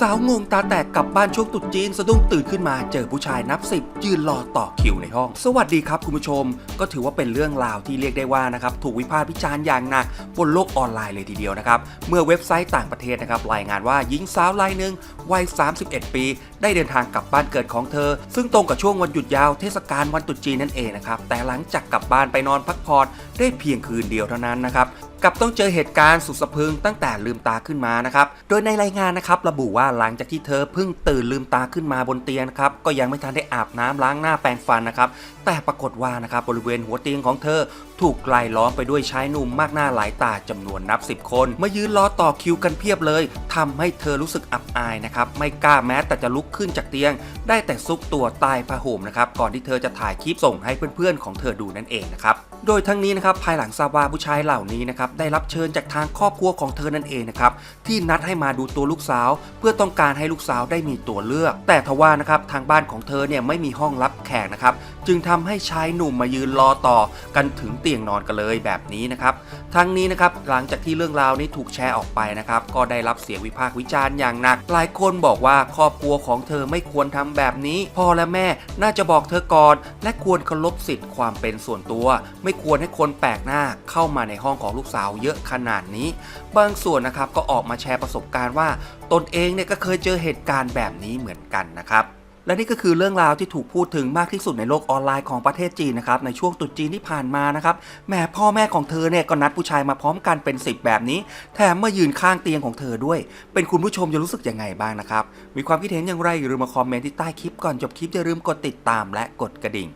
สาวงงตาแตกกลับบ้านช่วงตรุษจีนสะดุ้งตื่นขึ้นมาเจอผู้ชายนับสิบยืนรอต่อคิวในห้อง สวัสดีครับคุณผู้ชม ก็ถือว่าเป็นเรื่องราวที่เรียกได้ว่านะครับถูกวิพากษ์วิจารณ์อย่างหนักบนโลกออนไลน์เลยทีเดียวนะครับ เมื่อเว็บไซต์ต่างประเทศนะครับรายงานว่าหญิงสาวรายหนึ่งวัย 31 ปี ได้เดินทางกลับบ้านเกิดของเธอ ซึ่งตรงกับช่วงวันหยุดยาวเทศกาลวันตรุษจีนนั่นเองนะครับแต่หลังจากกลับบ้านไปนอนพักผ่อนได้เพียงคืนเดียวเท่านั้นนะครับ กับต้องเจอเหตุการณ์สุดสะพึงตั้งแต่ลืมตาขึ้นมานะครับ โดยในรายงานนะครับระบุว่าหลังจากที่เธอเพิ่งตื่นลืมตาขึ้นมาบนเตียงนะครับก็ยังไม่ทันได้อาบน้ำล้างหน้าแปรงฟันนะครับ แต่ปรากฏว่านะครับบริเวณหัวเตียงของเธอถูกไกลล้อมไปด้วยชายหนุ่มมากหน้าหลายตาจำนวนนับ 10 คนมายืนรอต่อคิวกันเพียบเลยทำให้เธอรู้สึกอับอายนะครับไม่กล้าแม้แต่จะลุกขึ้นจากเตียง ได้แต่ซุกตัวใต้ผ้าห่มนะครับก่อนที่เธอจะถ่ายคลิปส่งให้เพื่อนๆของเธอดูนั่นเองนะครับโดยทั้งนี้นะครับภายหลังทราบว่าผู้ชายเหล่านี้นะครับได้รับเชิญจากทางครอบครัวของเธอนั่นเองนะครับที่นัดให้มาดูตัวลูกสาว เพื่อต้องการให้ลูกสาวได้มีตัวเลือก แต่ทว่านะครับทางบ้านของเธอเนี่ยไม่มีห้องรับแขกนะครับจึงทำให้ชายหนุ่มมายืนรอต่อกันถึงเตียงนอนกันเลยแบบนี้นะครับทั้งนี้นะครับหลังจากที่เรื่องราวนี้ถูกแชร์ออกไปนะครับก็ได้รับเสียงวิพากษ์วิจารณ์อย่างหนัก หลายคนบอกว่าครอบครัวของเธอไม่ควรทำแบบนี้ พ่อและแม่น่าจะบอกเธอก่อนและควรเคารพสิทธิ์ความเป็นส่วนตัวไม่ไม่ควรให้คนแปลกหน้าเข้ามาในห้องของลูกสาวเยอะขนาดนี้ บางส่วนนะครับก็ออกมาแชร์ประสบการณ์ว่า ตนเองเนี่ยก็เคยเจอเหตุการณ์แบบนี้เหมือนกันนะครับและนี่ก็คือเรื่องราวที่ถูกพูดถึงมากที่สุดในโลกออนไลน์ของประเทศจีนนะครับในช่วงตรุษจีนที่ผ่านมานะครับแหม่พ่อแม่ของเธอเนี่ยก็นัดผู้ชายมาพร้อมกันเป็น 10 แบบนี้ แถมมายืนข้างเตียงของเธอด้วย เป็นคุณผู้ชมจะรู้สึกยังไงบ้างนะครับ มีความคิดเห็นอย่างไรอย่าลืมมาคอมเมนต์ที่ใต้คลิปก่อนจบคลิปอย่าลืมกดติดตามและกดกระดิ่ง